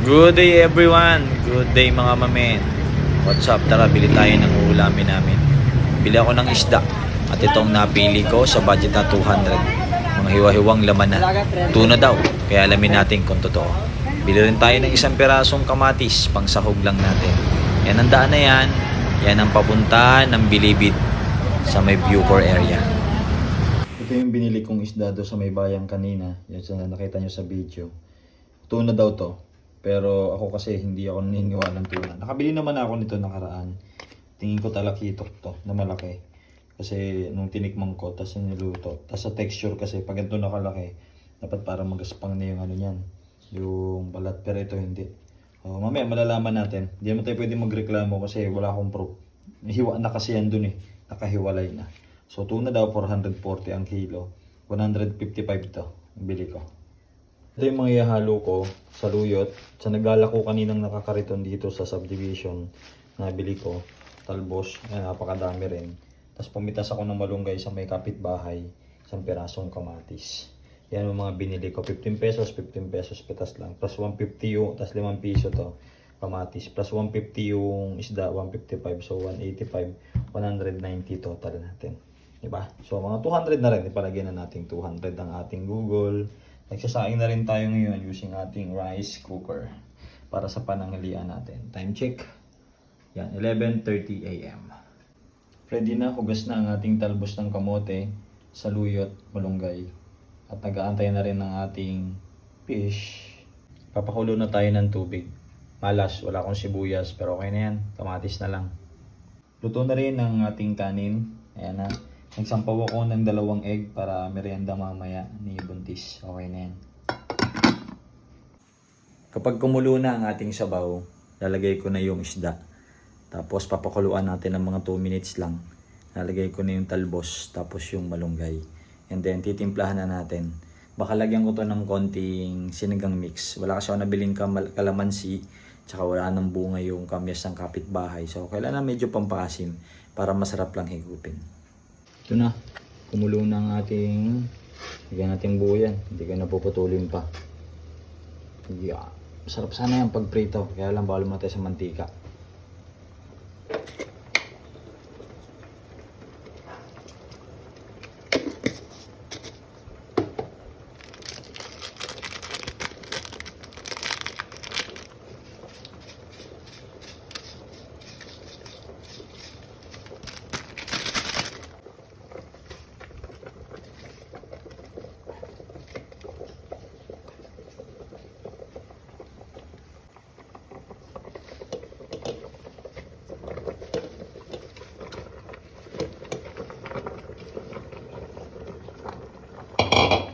Good day everyone! Good day mga mamen! What's up? Tara, bili tayo ng ulamin namin. Bili ako ng isda. At itong napili ko sa budget na 200. Mga hiwa-hiwang laman na. Tuna daw. Kaya alamin natin kung totoo. Bili rin tayo ng isang pirasong kamatis. Pang sahog lang natin. Yan ang daan na yan. Yan ang papunta ng Bilibid sa may Bucor area. Ito yung binili kong isda do sa may bayang kanina. Yan sa nakita nyo sa video. Tuna daw to. Pero ako kasi hindi ako naniniwala ng tuna. Nakabili naman ako nito nakaraan. Tingin ko talakitok to na malaki. Kasi nung tinikman ko, tas niluto. Tas sa texture kasi, pag ito nakalaki, dapat para magaspang na yung ano niyan. Yung balat. Pero ito hindi. Oh, mamaya malalaman natin. Hindi naman tayo pwede magreklamo kasi wala akong proof. Hiwa na kasi yan dun eh. Nakahiwalay na. So tuna daw 440 ang kilo. 155 to. Bili ko. Ito yung mga ihalo ko sa luyot. Sa naglalako kaninang nakakariton dito sa subdivision. Nabili ko. Talbos. Ayan, napakadami rin. Tapos pumitas ako ng malunggay sa may kapitbahay. Isang pirasong kamatis. Yan yung mga binili ko. 15 pesos, 15 pesos pitas lang. Plus 150 yung, tapos 5 piso to. Kamatis. Plus 150 yung isda, 155. So 185, 190 total natin. Diba? So mga 200 na rin. Ipalagyan na natin 200 ang ating Google. Nagsasaing na rin tayo ngayon using ating rice cooker para sa pananghalian natin. Time check. Yan, 11.30 a.m. Ready na, hugas na ang ating talbos ng kamote, saluyot, malunggay. At nag-aantay na rin ng ating fish. Papakulo na tayo ng tubig. Malas, wala akong sibuyas, pero okay na yan. Kamatis na lang. Luto na rin ang ating kanin. Ayan na. Nagsampaw ako ng dalawang egg para merienda mamaya ni Buntis. Okay na yan. Kapag kumulo na ang ating sabaw, lalagay ko na yung isda. Tapos papakuluan natin ng mga 2 minutes lang. Lalagay ko na yung talbos, tapos yung malunggay. And then titimplahan na natin. Baka lagyan ko to ng konting sinigang mix. Wala kasi ako nabiling kalamansi, tsaka wala nang bunga yung kamyas ng kapitbahay. So kailangan medyo pampasim para masarap lang higupin. Ito na. Kumulo na ang ating... Bigyan natin buo. Hindi ko napuputulin pa. Yeah. Sarap sana yung pagprito. Kaya lang bawal matay sa mantika. Oh.